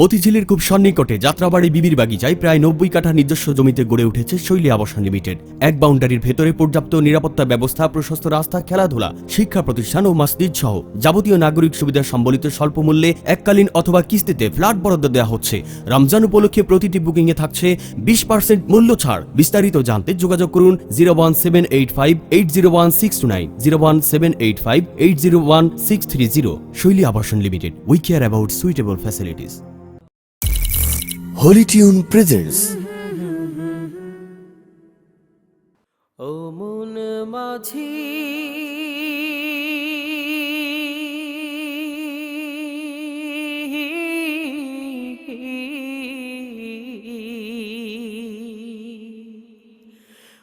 মতিঝিলের খুব সন্নিকটে যাত্রাবাড়ি বিবির বাগিচায় প্রায় নব্বই কাঠা নিজস্ব জমিতে গড়ে উঠেছে শৈলী আবাসন লিমিটেড। এক বাউন্ডারির ভেতরে পর্যাপ্ত নিরাপত্তা ব্যবস্থা, প্রশস্ত রাস্তা, খেলাধুলা, শিক্ষা প্রতিষ্ঠান ও মসজিদ সহ যাবতীয় নাগরিক সুবিধা সম্বলিত স্বল্প মূল্যে এককালীন অথবা কিস্তিতে ফ্ল্যাট বরাদ্দ দেওয়া হচ্ছে। রমজান উপলক্ষে প্রতিটি বুকিং এ থাকছে বিশ পার্সেন্ট মূল্য ছাড়। বিস্তারিত জানতে যোগাযোগ করুন zero one seven eight five eight zero one six two nine, zero one seven eight five eight zero one six three zero. Shoily Abashon limited we care about suitable facilities Holy Tune presents ও মন মাঝি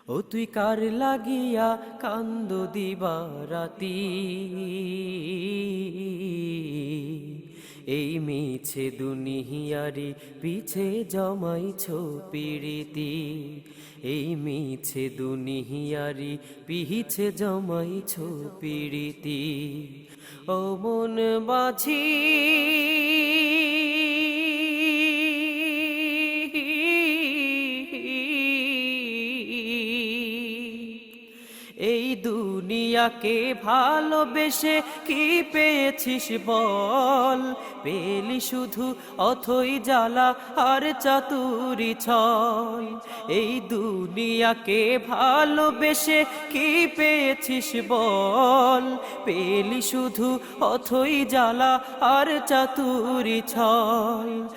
ও তুই কার লাগিয়া কান্দ দিবা রাতি? এই মিছে দুনিয়ারি পিছে জমাইছ পিরিতি এই মিছে দুনিয়ারি পিছে জমাইছ পিরিতি ও মন বাছি এই দুনিয়াকে ভালোবেসে কি পেয়েছিস বল? পেলি শুধু অথই জ্বালা আর চাতুরি ছল। এই দুনিয়াকে ভালোবেসে কি পেয়েছিস বল? পেলি শুধু অথই জ্বালা আর চাতুরি ছল।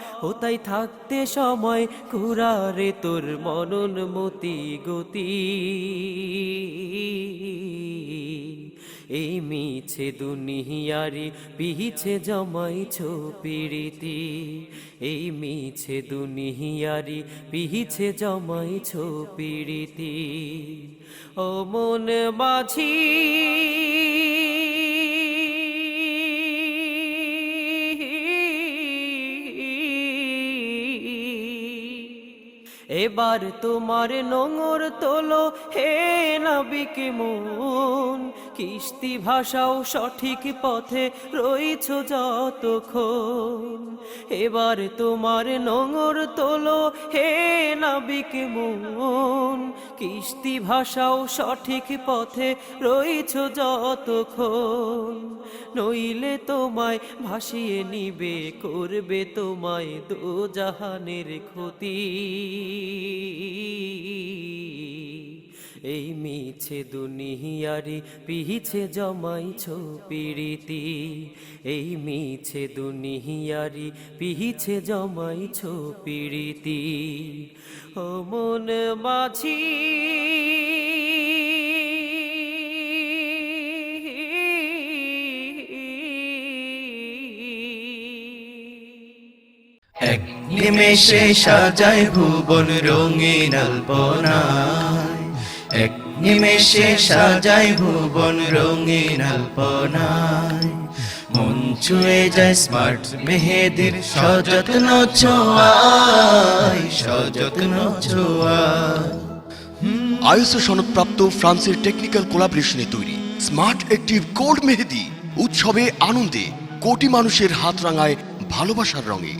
তাই থাকতে সময় কুরারে তোর মনন মতি গতি। এই মিছে দুনিয়ারি, পিছে জমাইছ পিরিতি এই মিছে দুনিয়ারি, পিছে জমাইছ পিরিতি ও মন মাঝি এবার তোমার নোংর তোলো, হে নাবিক মন। কিস্তি ভাষাও সঠিক পথে রইছ যতক্ষণ। এবার তোমার নোংর তোলো, হে নাবিক মন। কিস্তি ভাষাও সঠিক পথে রইছ যতক্ষণ। নইলে তোমায় ভাসিয়ে নিবে, করবে তোমায় দো জাহানের ক্ষতি। এই মিছে দুনিয়ারি পিছে জমাইছ পিরিতি এই মিছে দুনিয়ারি পিছে জমাইছ পিরিতি ও মন মাঝি এক নিমেষে সাজায় ভুবন রঙিন আলপনায়। এক নিমেষে সাজায় ভুবন রঙিন আলপনায়। মন ছুঁয়ে যায় স্মার্ট মেহেদির সযত্ন ছোঁয়ায় সযত্ন ছোঁয়ায়। সনদপ্রাপ্ত ফ্রান্সের টেকনিক্যাল কোলাবরেশনে তৈরি স্মার্ট অ্যাক্টিভ মেহেদি। উৎসবে আনন্দে কোটি মানুষের হাত রাঙায় ভালোবাসার রঙে।